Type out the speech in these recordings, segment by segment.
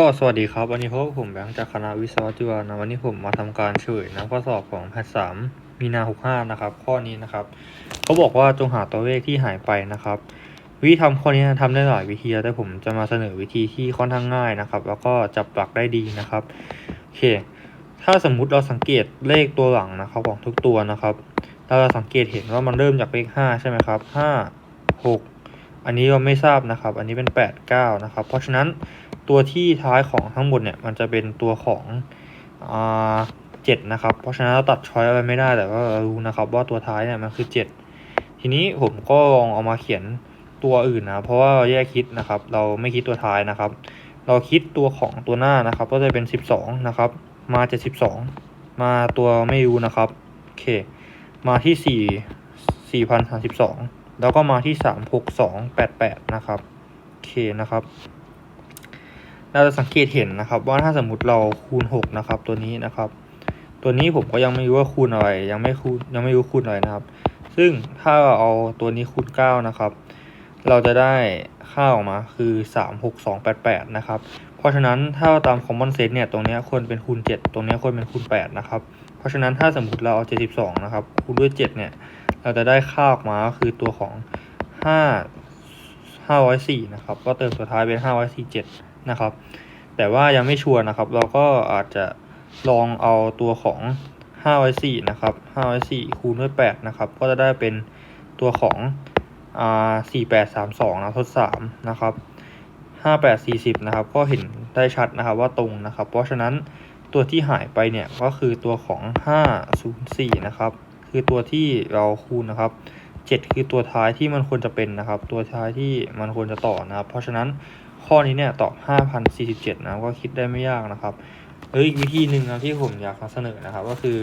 ก็สวัสดีครับ วันนี้พบกับผมแบงค์จากคณะวิศวะจุฬานะวันนี้ผมมาทำการเฉลยนะข้อสอบของแพทสามมีนาหกห้านะครับ ข้อนี้นะครับเขาบอกว่าจงหาตัวเลขที่หายไปนะครับ วิธีทำข้อนี้ทำได้หลายวิธีแต่ผมจะมาเสนอวิธีที่ค่อนข้างง่ายนะครับ แล้วก็จับหลักได้ดีนะครับโอเค ถ้าสมมุติเราสังเกตเลขตัวหลังนะครับของทุกตัวนะครับ เราจะสังเกตเห็นว่ามันเริ่มจากเลขห้าใช่ไหมครับห้าหก อันนี้เราไม่ทราบนะครับ อันนี้เป็น 8 9 นะครับ เพราะฉะนั้นตัวที่ท้ายของทั้งหมดเนี่ยมันจะเป็นตัวของเจ็ดนะครับ เพราะฉะนั้นเราตัดชอยอะไรไม่ได้แต่ว่ารู้นะครับว่าตัวท้ายเนี่ยมันคือ 7 ทีนี้ผมก็ลองเอามาเขียนตัวอื่นนะ เพราะว่าเราแยกคิดนะครับ เราไม่คิดตัวท้ายนะครับ เราคิดตัวของตัวหน้านะครับ ก็จะเป็น 12 นะครับ มาจะ72มาตัวไม่รู้นะครับโอเค มาที่4 4,032 แล้วก็มาที่สามหกสองแปดแปดนะครับโอเคนะครับ เราจะสังเกตเห็นนะครับ ว่าถ้าสมมติเราคูณหกนะครับ ตัวนี้นะครับ ตัวนี้ผมก็ยังไม่รู้ว่าคูณอะไร ยังไม่คูณยังไม่รู้คูณอะไรนะครับ ซึ่งถ้าเราเอาตัวนี้คูณเก้านะครับ เราจะได้ค่าออกมาคือสามหกสองแปดแปดนะครับ เพราะฉะนั้นถ้าตาม common sense เนี่ยตรงนี้ควรเป็นคูณเจ็ดตรงนี้ควรเป็นคูณแปดนะครับ เพราะฉะนั้นถ้าสมมติเราเอาเจ็ดสิบสองนะครับคูณด้วยเจ็ดเนี่ย เราจะได้ค่าออกมาก็คือตัวของห้าห้าร้อยสี่นะครับก็เติมตัวท้ายเป็นห้าร้อยสี่เจ็ดนะครับแต่ว่ายังไม่ชัวร์นะครับ เราก็อาจจะลองเอาตัวของห้าร้อยสี่นะครับห้าร้อยสี่คูณด้วยแปดนะครับก็จะได้เป็นตัวของอ่าสี่แปดสามสองนะทดสามนะครับห้าแปดสี่สิบนะครับก็เห็นได้ชัดนะครับว่าตรงนะครับ เพราะฉะนั้นตัวที่หายไปเนี่ยก็คือตัวของห้าศูนย์สี่นะครับ คือตัวที่เราคูณนะครับเจ็ดคือตัวท้ายที่มันควรจะเป็นนะครับ ตัวท้ายที่มันควรจะต่อนะครับ เพราะฉะนั้นข้อนี้เนี่ยตอบ 5,047 นะก็คิดได้ไม่ยากนะครับเฮ้ยวิธีหนึ่งนะที่ผมอยากนำเสนอนะครับ ก็คือ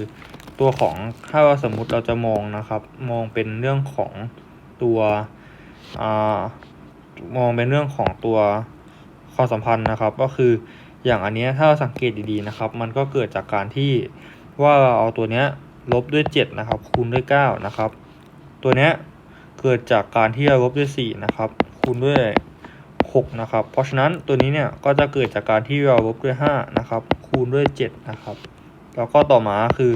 ตัวของถ้าว่าสมมุติเราจะมองนะครับ มองเป็นเรื่องของตัวอ่ามองเป็นเรื่องของตัวความสัมพันธ์นะครับ ก็คืออย่างอันเนี้ยถ้าเราสังเกตดีๆนะครับ มันก็เกิดจากการที่ว่าเราเอาตัวเนี้ย ลบด้วย7นะครับคูณด้วย9นะครับ ตัวเนี้ยเกิดจากการที่เราลบด้วย4นะครับคูณด้วย6นะครับ เพราะฉะนั้นตัวนี้เนี่ยก็จะเกิดจากการที่เราลบด้วย5นะครับคูณด้วย7นะครับ แล้วก็ต่อมาคือ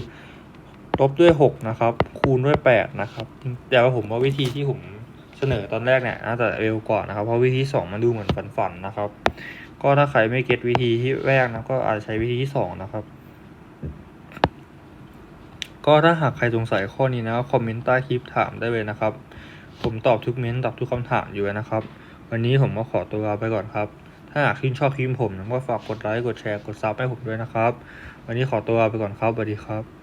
ลบด้วย6นะครับคูณด้วย8นะครับแต่ว่าผมว่าวิธีที่ผมเสนอตอนแรกเนี่ยน่าจะเร็วกว่านะครับ เพราะวิธีที่สองมันดูเหมือนฝันๆนะครับ ก็ถ้าใครไม่เก็ตวิธีที่แรกนะก็อาจจะใช้วิธีที่สองนะครับ ก็ถ้าหากใครสงสัยข้อนี้นะคอมเมนต์ใต้คลิปถามได้เลยนะครับ ผมตอบทุกเม้นต์ตอบทุกคำถามอยู่นะครับ วันนี้ผมก็ขอตัวลาไปก่อนครับ ถ้าหากชื่นชอบคลิปผมก็ฝากกดไลค์กดแชร์กดซับให้ผมด้วยนะครับ วันนี้ขอตัวลาไปก่อนครับสวัสดีครับ